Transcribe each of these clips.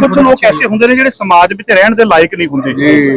ਕੁਝ ਲੋਕ ਐਸੇ ਹੁੰਦੇ ਨੇ ਜਿਹੜੇ ਸਮਾਜ ਵਿੱਚ ਰਹਿਣ ਦੇ ਲਾਇਕ ਨਹੀਂ ਹੁੰਦੇ।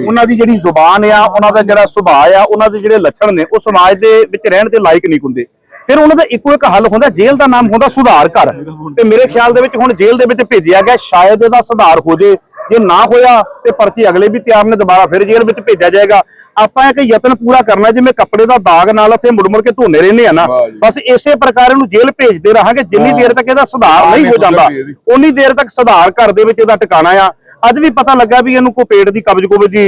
ਉਹਨਾਂ ਦੀ ਜਿਹੜੀ ਜ਼ੁਬਾਨ ਆ ਉਹਨਾਂ ਦਾ ਜਿਹੜਾ ਸੁਭਾਅ ਆ ਉਹਨਾਂ ਦੇ ਜਿਹੜੇ ਲੱਛਣ ਨੇ ਉਹ ਸਮਾਜ ਦੇ ਵਿੱਚ ਰਹਿਣ ਦੇ ਲਾਇਕ ਨਹੀਂ ਹੁੰਦੇ। ਫਿਰ ਉਹਨਾਂ ਦਾ ਇੱਕੋ ਇੱਕ ਹੱਲ ਹੁੰਦਾ ਜੇਲ੍ਹ ਦਾ ਨਾਮ ਹੁੰਦਾ ਸੁਧਾਰ ਘਰ। ਤੇ ਮੇਰੇ ਖਿਆਲ ਦੇ ਵਿੱਚ ਹੁਣ ਜੇਲ੍ਹ ਦੇ ਵਿੱਚ ਭੇਜਿਆ ਗਿਆ ਸ਼ਾਇਦ ਇਹਦਾ ਸੁਧਾਰ ਹੋ ਜੇ। ਜੇ ਨਾ ਹੋਇਆ ਤੇ ਪਰਚੀ ਅਗਲੇ ਵੀ ਤਿਆਰ ਨੇ ਦੁਬਾਰਾ ਫਿਰ ਜੇਲ੍ਹ ਵਿੱਚ ਭੇਜਿਆ ਜਾਏਗਾ। ਆਪਾਂ ਇੱਕ ਯਤਨ ਪੂਰਾ ਕਰਨਾ ਜਿਵੇਂ ਕੱਪੜੇ ਦਾ ਦਾਗ ਨਾਲ ਇੱਥੇ ਮੁੜ ਮੁੜ ਕੇ ਧੋਨੇ ਰਹਿੰਦੇ ਆ ਨਾ। ਬਸ ਇਸੇ ਪ੍ਰਕਾਰ ਇਹਨੂੰ ਜੇਲ੍ਹ ਭੇਜਦੇ ਰਹਾਂਗੇ ਜਿੰਨੀ ਦੇਰ ਤੱਕ ਇਹਦਾ ਸੁਧਾਰ ਨਹੀਂ ਹੋ ਜਾਂਦਾ। ਉਨੀ ਦੇਰ ਤੱਕ ਸੁਧਾਰ ਘਰ ਦੇ ਵਿੱਚ ਇਹਦਾ ਟਿਕਾਣਾ ਆ। ਅੱਜ ਵੀ ਪਤਾ ਲੱਗਾ ਵੀ ਇਹਨੂੰ ਕੋਈ ਪੇਟ ਦੀ ਕਬਜ਼ ਕੁਬਜ਼ ਦੀ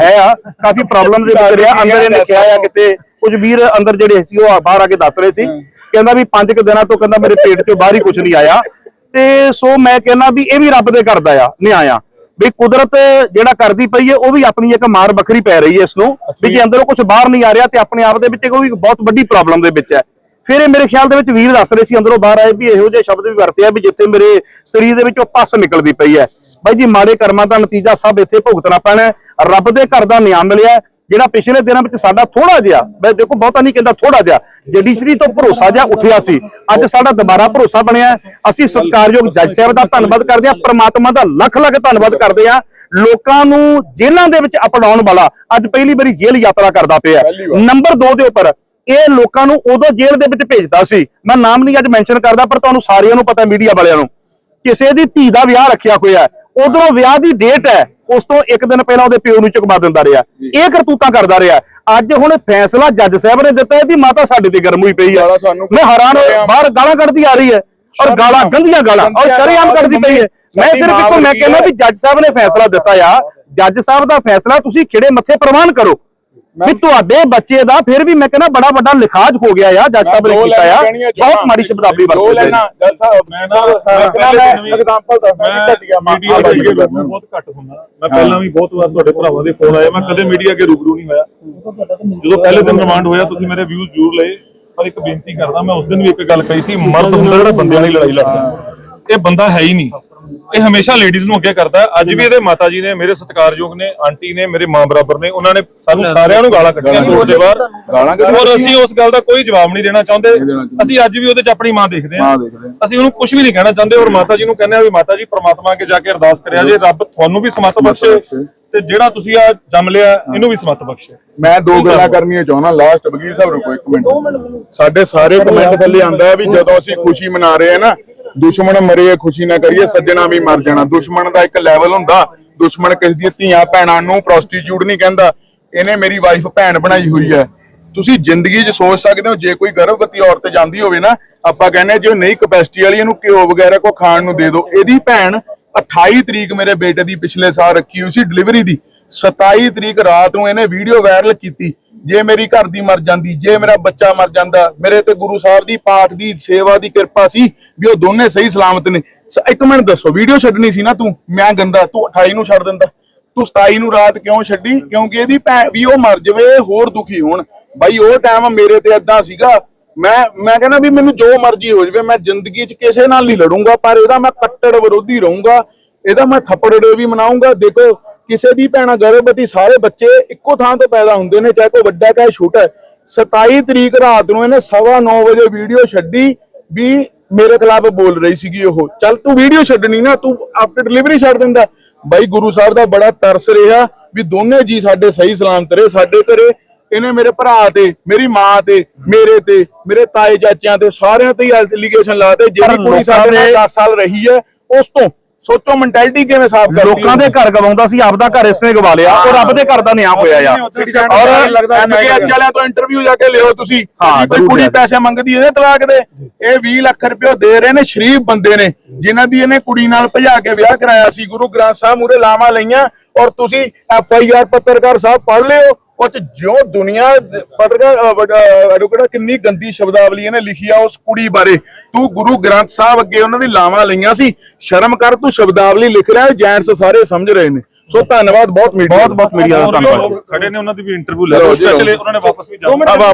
ਹੈ ਆ ਕਾਫੀ ਪ੍ਰੋਬਲਮ ਦੇ ਵਿੱਚ ਰਿਹਾ। ਅੰਦਰ ਇਹਨੇ ਕਿਹਾ ਆ ਕਿਤੇ ਕੁਝ ਵੀਰ ਅੰਦਰ ਜਿਹੜੇ ਸੀ ਉਹ ਬਾਹਰ ਆ ਕੇ ਦੱਸ ਰਹੇ ਸੀ। ਕਹਿੰਦਾ ਵੀ ਪੰਜ ਕੁ ਦਿਨਾਂ ਤੋਂ ਕਹਿੰਦਾ ਮੇਰੇ ਪੇਟ ਚੋਂ ਬਾਹਰ ਹੀ ਕੁਝ ਨਹੀਂ ਆਇਆ। ਤੇ ਸੋ ਮੈਂ ਕਹਿੰਦਾ ਵੀ ਇਹ ਵੀ ਰੱਬ ਦੇ ਕਰਦਾ ਆ ਨਿਆਂ ਆ। ਵੀ ਕੁਦਰਤ ਜਿਹੜਾ ਕਰਦੀ ਪਈ ਹੈ ਉਹ ਵੀ ਆਪਣੀ ਇੱਕ ਮਾਰ ਵੱਖਰੀ ਪੈ ਰਹੀ ਹੈ ਇਸ ਨੂੰ। ਵੀ ਜੇ। ਅੰਦਰੋਂ ਕੁਝ ਬਾਹਰ ਨਹੀਂ ਆ ਰਿਹਾ ਤੇ ਆਪਣੇ ਆਪ ਦੇ ਵਿੱਚ ਕੋਈ ਬਹੁਤ ਵੱਡੀ ਪ੍ਰੋਬਲਮ ਦੇ ਵਿੱਚ ਹੈ। ਫਿਰ ਇਹ ਮੇਰੇ ਖਿਆਲ ਦੇ ਵਿੱਚ ਵੀਰ ਦੱਸ ਰਹੇ ਸੀ ਅੰਦਰੋਂ ਬਾਹਰ ਆਏ ਵੀ ਇਹੋ ਜਿਹੇ ਸ਼ਬਦ ਵੀ ਵਰਤੇ ਆ ਵੀ ਜਿੱਥੇ ਮੇਰੇ ਸਰੀਰ ਦੇ ਵਿੱਚੋਂ ਪਸ ਨਿਕਲਦੀ ਪਈ ਹੈ। ਬਾਈ ਜੀ ਮਾੜੇ ਕਰਮਾਂ ਦਾ ਨਤੀਜਾ ਸਭ ਇੱਥੇ ਭੁਗਤਣਾ ਪੈਣਾ। ਰੱਬ ਦੇ ਘਰ ਦਾ ਨਿਆਂ ਮਿਲਿਆ ਜਿਹੜਾ ਪਿਛਲੇ ਦਿਨਾਂ ਵਿੱਚ ਸਾਡਾ ਥੋੜਾ ਜਿਹਾ ਮੈਂ ਦੇਖੋ ਬਹੁਤਾ ਨਹੀਂ ਕਹਿੰਦਾ ਥੋੜਾ ਜਿਹਾ ਜੁਡੀਸ਼ਰੀ ਤੋਂ ਭਰੋਸਾ ਜਿਹਾ ਉੱਠਿਆ ਸੀ। ਅੱਜ ਸਾਡਾ ਦੁਬਾਰਾ ਭਰੋਸਾ ਬਣਿਆ। ਅਸੀਂ ਸਤਿਕਾਰਯੋਗ ਜੱਜ ਸਾਹਿਬ ਦਾ ਧੰਨਵਾਦ ਕਰਦੇ ਹਾਂ ਪ੍ਰਮਾਤਮਾ ਦਾ ਲੱਖ ਲੱਖ ਧੰਨਵਾਦ ਕਰਦੇ ਹਾਂ। ਲੋਕਾਂ ਨੂੰ ਜੇਲ੍ਹਾਂ ਦੇ ਵਿੱਚ ਅਪਣਾਉਣ ਵਾਲਾ ਅੱਜ ਪਹਿਲੀ ਵਾਰੀ ਜੇਲ੍ਹ ਯਾਤਰਾ ਕਰਦਾ ਪਿਆ। ਨੰਬਰ 2 ਦੇ ਉੱਪਰ ਇਹ ਲੋਕਾਂ ਨੂੰ ਉਦੋਂ ਜੇਲ੍ਹ ਦੇ ਵਿੱਚ ਭੇਜਦਾ ਸੀ। ਮੈਂ ਨਾਮ ਨਹੀਂ ਅੱਜ ਮੈਂਸ਼ਨ ਕਰਦਾ ਪਰ ਤੁਹਾਨੂੰ ਸਾਰਿਆਂ ਨੂੰ ਪਤਾ ਮੀਡੀਆ ਵਾਲਿਆਂ ਨੂੰ। ਕਿਸੇ ਦੀ ਧੀ ਦਾ ਵਿਆਹ ਰੱਖਿਆ ਹੋਇਆ ਉਧਰੋਂ ਵਿਆਹ ਦੀ ਡੇਟ ਹੈ। ਉਸ ਤੋਂ ਇੱਕ ਦਿਨ ਪਹਿਲਾਂ ਉਹਦੇ ਪਿਓ ਨੂੰ ਚੁਕਵਾ ਦਿੰਦਾ ਰਿਹਾ। ਇਹ ਕਰਤੂਤਾਂ ਕਰਦਾ ਰਿਹਾ। ਅੱਜ ਹੁਣ ਫੈਸਲਾ ਜੱਜ ਸਾਹਿਬ ਨੇ ਦਿੱਤਾ ਇਹਦੀ ਮਾਤਾ ਸਾਡੇ ਤੇ ਗਰਮ ਹੋਈ ਪਈ ਸਾਨੂੰ ਮੈਂ ਹੈਰਾਨ ਬਾਹਰ ਗਾਲਾਂ ਕੱਢਦੀ ਆ ਰਹੀ ਹੈ ਔਰ ਗਾਲਾਂ ਗੰਦੀਆਂ ਗਾਲਾਂ ਔਰ ਸ਼ਰੇਆਮ ਕੱਢਦੀ ਪਈ ਹੈ। ਮੈਂ ਸਿਰਫ ਇੱਕੋ ਮੈਂ ਕਹਿੰਦਾ ਵੀ ਜੱਜ ਸਾਹਿਬ ਨੇ ਫੈਸਲਾ ਦਿੱਤਾ ਆ। ਜੱਜ ਸਾਹਿਬ ਦਾ ਫੈਸਲਾ ਤੁਸੀਂ ਖਿੜੇ ਮੱਥੇ ਪ੍ਰਵਾਨ ਕਰੋ। ਵੀ ਤੁਹਾਡੇ ਬੱਚੇ ਦਾ ਫਿਰ ਵੀ ਮੈਂ ਕਹਿੰਦਾ ਬੜਾ ਵੱਡਾ ਲਿਖਾਜ ਹੋ ਗਿਆ ਆ ਜੱਜ ਸਾਹਿਬ ਨੇ ਕੀਤਾ ਆ। ਬਹੁਤ ਮਾੜੀ ਸ਼ਬਦਾਵਲੀ ਲੈਣਾ ਨੇ। ਜੱਜ ਸਾਹਿਬ ਮੈਂ ਨਾ ਐਗਜ਼ਾਮਪਲ ਕਿ ਘਟੀਆ ਮੀਡੀਆ ਦੇ ਬਹੁਤ ਘੱਟ ਹੁੰਦਾ ਮੈਂ ਪਹਿਲਾਂ ਵੀ ਬਹੁਤ ਵਾਰ ਤੁਹਾਡੇ ਭਰਾਵਾਂ ਦੇ ਫੋਨ ਆਏ ਮੈਂ ਕਦੇ ਮੀਡੀਆ ਅੱਗੇ ਰੂਬਰੂ ਨਹੀਂ ਹੋਇਆ। ਜਦੋਂ ਪਹਿਲੇ ਦਿਨ ਰਿਮਾਂਡ ਹੋਇਆ ਤੁਸੀਂ ਮੇਰੇ ਵਿਊਜ਼ ਜ਼ਰੂਰ ਲਏ ਪਰ ਇੱਕ ਬੇਨਤੀ ਕਰਦਾ ਮੈਂ ਉਸ ਦਿਨ ਵੀ ਇੱਕ ਗੱਲ ਕਹੀ ਸੀ ਮਰਦ ਹੁੰਦਾ ਜਿਹੜਾ ਬੰਦਿਆਂ ਦੀ ਲੜਾਈ ਲੜਦਾ। ਇਹ ਬੰਦਾ ਹੈ ਹੀ ਨਹੀਂ। ਇਹ ਹਮੇਸ਼ਾ ਲੇਡੀਜ਼ ਨੂੰ ਅੱਗੇ ਕਰਦਾ ਹੈ। ਅੱਜ ਵੀ ਇਹਦੇ ਮਾਤਾ ਜੀ ਨੇ ਮੇਰੇ ਸਤਿਕਾਰਯੋਗ ਨੇ ਆਂਟੀ ਨੇ ਮੇਰੇ ਮਾਂ ਬਰਾਬਰ ਨੇ ਉਹਨਾਂ ਨੇ ਸਾਨੂੰ ਸਾਰਿਆਂ ਨੂੰ ਗਾਲਾਂ ਕੱਢੀਆਂ ਕੋਰਟ ਦੇ ਬਾਹਰ ਗਾਲਾਂ ਕੱਢੀਆਂ। ਔਰ ਅਸੀਂ ਉਸ ਗੱਲ ਦਾ ਕੋਈ ਜਵਾਬ ਨਹੀਂ ਦੇਣਾ ਚਾਹੁੰਦੇ ਦੇਣਾ ਚਾਹੁੰਦੇ। ਅਸੀਂ ਅੱਜ ਵੀ ਉਹਦੇ 'ਚ ਆਪਣੀ ਮਾਂ ਦੇਖਦੇ ਹਾਂ ਮਾਂ ਦੇਖਦੇ ਹਾਂ। ਅਸੀਂ ਉਹਨੂੰ ਕੁਝ ਵੀ ਨਹੀਂ ਕਹਿਣਾ ਚਾਹੁੰਦੇ ਔਰ ਮਾਤਾ ਜੀ ਨੂੰ ਕਹਿੰਦੇ ਆ ਵੀ ਮਾਤਾ ਜੀ ਪ੍ਰਮਾਤਮਾ ਅੱਗੇ ਜਾ ਕੇ ਅਰਦਾਸ ਕਰਿਆ ਜੇ ਰੱਬ ਤੁਹਾਨੂੰ ਵੀ ਸਮਤ ਬਖਸ਼ੇ ਬਖਸ਼ੇ। ਤੇ ਜਿਹੜਾ ਤੁਸੀਂ ਆ ਜੰਮ ਲਿਆ ਇਹਨੂੰ ਵੀ ਸਮਤ ਬਖਸ਼ੇ ਮੈਂ ਦੋ ਗੱਲਾਂ ਕਰਨੀਆਂ ਚਾਹੁੰਦਾ ਲਾਸਟ ਵਕੀਲ ਸਾਹਿਬ ਰੁਕੋ ਇੱਕ ਮਿੰਟ ਸਾਡੇ ਸਾਰੇ ਕਮੈਂਟ ਥੱਲੇ ਆਂਦਾ ਵੀ ਜਦੋਂ ਅਸੀਂ ਖੁਸ਼ੀ ਮਨਾ ਰਹੇ ਆ ਨਾ ਦੁਸ਼ਮਣ ਮਰੇ, ਖੁਸ਼ੀ ਨਾ ਕਰੀਏ, ਸੱਜਣਾ ਵੀ ਮਰ ਜਾਣਾ। ਦੁਸ਼ਮਣ ਦਾ ਇੱਕ ਲੈਵਲ ਹੁੰਦਾ। ਦੁਸ਼ਮਣ ਕਿਸੇ ਦੀਆਂ ਧੀਆਂ ਭੈਣਾਂ ਨੂੰ ਪ੍ਰੋਸਟੀਟਿਊਟ ਨਹੀਂ ਕਹਿੰਦਾ। ਇਹਨੇ ਮੇਰੀ ਵਾਈਫ ਭੈਣ ਬਣਾਈ ਹੋਈ ਹੈ। ਤੁਸੀਂ ਜ਼ਿੰਦਗੀ 'ਚ ਸੋਚ ਸਕਦੇ ਹੋ, ਜੇ ਕੋਈ ਗਰਭਵਤੀ ਔਰਤ ਜਾਂਦੀ ਹੋਵੇ ਨਾ, ਆਪਾਂ ਕਹਿੰਦੇ ਜੇ ਨਹੀਂ ਕਪੈਸਿਟੀ ਵਾਲੀ, ਇਹਨੂੰ ਘਿਓ ਵਗੈਰਾ ਕੋ ਖਾਣ ਨੂੰ ਦੇ ਦਿਓ। ਇਹਦੀ ਭੈਣ 28 ਤਰੀਕ ਮੇਰੇ ਬੇਟੇ ਦੀ ਪਿਛਲੇ ਸਾਲ ਰੱਖੀ ਹੋਈ ਸੀ ਡਿਲੀਵਰੀ ਦੀ। 27 ਤਰੀਕ ਰਾਤ ਨੂੰ ਇਹਨੇ ਵੀਡੀਓ ਵਾਇਰਲ ਕੀਤੀ। ਜੇ ਮੇਰੀ ਘਰ ਦੀ ਮਰ ਜਾਂਦੀ, ਜੇ ਮੇਰਾ ਬੱਚਾ ਮਰ ਜਾਂਦਾ, ਮੇਰੇ ਤੇ ਗੁਰੂ ਸਾਹਿਬ ਦੀ ਪਾਠ ਦੀ ਸੇਵਾ ਦੀ ਕਿਰਪਾ ਸੀ ਵੀ ਉਹ ਦੋਨੇ ਸਹੀ ਸਲਾਮਤ ਨੇ। ਇੱਕ ਮਿੰਟ ਦੱਸੋ, ਵੀਡੀਓ ਛੱਡਣੀ ਸੀ ਨਾ ਤੂੰ, ਮੈਂ ਗੰਦਾ, ਤੂੰ 28 ਨੂੰ ਛੱਡ ਦਿੰਦਾ। ਤੂੰ 27 ਨੂੰ ਰਾਤ ਕਿਉਂ ਛੱਡੀ? ਕਿਉਂਕਿ ਇਹਦੀ ਭੈਣ ਵੀ ਉਹ ਮਰ ਜਾਵੇ, ਹੋਰ ਦੁਖੀ ਹੋਣ। ਬਾਈ ਉਹ ਟਾਈਮ ਮੇਰੇ ਤੇ ਏਦਾਂ ਸੀਗਾ, ਮੈਂ ਮੈਂ ਕਹਿੰਦਾ ਵੀ ਮੈਨੂੰ ਜੋ ਮਰਜ਼ੀ ਹੋ ਜਾਵੇ, ਮੈਂ ਜ਼ਿੰਦਗੀ 'ਚ ਕਿਸੇ ਨਾਲ ਨਹੀਂ ਲੜੂੰਗਾ, ਪਰ ਇਹਦਾ ਮੈਂ ਕੱਟੜ ਵਿਰੋਧੀ ਰਹੂੰਗਾ, ਇਹਦਾ ਮੈਂ ਥੱਪੜ ਡੇ ਵੀ ਮਨਾਉਂਗਾ ਦੇਖੋ ਕਿਸੇ ਦੀ ਭੈਣਾ ਗਰਭਵਤੀ ਸਾਰੇ ਬੱਚੇ ਇੱਕੋ ਥਾਂ ਤੋਂ ਪੈਦਾ ਹੁੰਦੇ ਨੇ ਚਾਹੇ ਕੋਈ ਵੱਡਾ ਚਾਹੇ ਛੋਟਾ ਹੈ। 27 ਤਰੀਕ ਰਾਤ ਨੂੰ ਇਹਨੇ 9:30 ਵਜੇ ਵੀਡੀਓ ਛੱਡੀ ਵੀ ਮੇਰੇ ਖਿਲਾਫ ਬੋਲ ਰਹੀ ਸੀਗੀ ਉਹ ਚੱਲ ਤੂੰ ਵੀਡੀਓ ਛੱਡਣੀ ਨਾ ਤੂੰ ਆਫਟਰ ਡਿਲੀਵਰੀ ਛੱਡ ਦਿੰਦਾ ਬਾਈ ਗੁਰੂ ਸਾਹਿਬ ਦਾ ਬੜਾ ਤਰਸ ਰਿਹਾ ਵੀ ਦੋਨੇ ਜੀ ਸਾਡੇ ਸਹੀ ਸਲਾਮਤ ਰਹੇ ਸਾਡੇ ਘਰੇ ਇਹਨੇ ਮੇਰੇ ਭਰਾ ਤੇ ਮੇਰੀ ਮਾਂ ਤੇ ਮੇਰੇ ਤੇ ਮੇਰੇ ਤਾਏ ਚਾਚਿਆਂ ਤੇ ਸਾਰਿਆਂ ਤੇ ਐਲੀਗੇਸ਼ਨ ਲਾਤੇ ਜਿਹੜੀ ਕੁੜੀ ਸਾਡੇ ਨਾਲ 10 ਸਾਲ ਰਹੀ ਹੈ ਉਸ ਤੋਂ ਸੋਚੋ ਮੈਂਟੈਲਿਟੀ ਕਿਵੇਂ ਸਾਫ਼ ਕਰਦੀ ਲੋਕਾਂ ਦੇ ਘਰ ਗਵਾਉਂਦਾ ਸੀ ਆਪਦਾ ਘਰ ਇਸਨੇ ਗਵਾ ਲਿਆ ਉਹ ਰੱਬ ਦੇ ਘਰ ਦਾ ਨਿਆਂ ਹੋਇਆ ਆ। ਔਰ ਐਮਕੇਐਚ ਵਾਲਿਆਂ ਤੋਂ ਇੰਟਰਵਿਊ ਜਾ ਕੇ ਲਿਓ ਤੁਸੀਂ ਕੋਈ ਕੁੜੀ। ਪੈਸੇ ਮੰਗਦੀ ਇਹਦੇ ਤਲਾਕ ਦੇ। ਇਹ 20 ਲੱਖ ਰੁਪਏ ਦੇ ਰਹੇ ਨੇ ਸ਼ਰੀਫ ਬੰਦੇ ਨੇ ਜਿਨ੍ਹਾਂ ਦੀ ਇਹਨੇ ਕੁੜੀ ਨਾਲ ਭਜਾ ਕੇ ਵਿਆਹ ਕਰਾਇਆ ਸੀ। ਗੁਰੂ ਗ੍ਰੰਥ ਸਾਹਿਬ ਮੂਰੇ ਲਾਵਾਂ ਲਈਆਂ ਔਰ ਤੁਸੀਂ ਐਫ ਆਈ ਆਰ ਪੱਤਰਕਾਰ ਸਾਹਿਬ ਪੜ੍ਹ ਲਿਓ। ਉਹ ਚ ਜੋ ਦੁਨੀਆ ਪੱਤਰਕਾਰ ਐਡਵੋਕੇਟ ਕਿੰਨੀ ਗੰਦੀ ਸ਼ਬਦਾਵਲੀ ਇਹਨੇ ਲਿਖੀ ਆ ਉਸ ਕੁੜੀ ਬਾਰੇ। ਤੂੰ ਗੁਰੂ ਗ੍ਰੰਥ ਸਾਹਿਬ ਅੱਗੇ ਉਹਨਾਂ ਦੀ ਲਾਵਾਂ ਲਈਆਂ ਸੀ। ਸ਼ਰਮ ਕਰ ਤੂੰ ਸ਼ਬਦਾਵਲੀ ਲਿਖ ਰਿਹਾ ਜੈਂਟਸ ਸਾਰੇ ਸਮਝ ਰਹੇ ਨੇ। ਸੋ ਧੰਨਵਾਦ ਬਹੁਤ ਮੀਡੀਆ ਬਹੁਤ ਬਹੁਤ ਮੀਡੀਆ ਦਾ ਧੰਨਵਾਦ। ਖੜੇ ਨੇ ਉਹਨਾਂ ਦੀ ਵੀ ਇੰਟਰਵਿਊ ਲੈ ਲਓ। ਸਪੈਸ਼ਲੀ ਉਹਨਾਂ ਨੇ ਵਾਪਸ ਵੀ ਜਾਣਾ।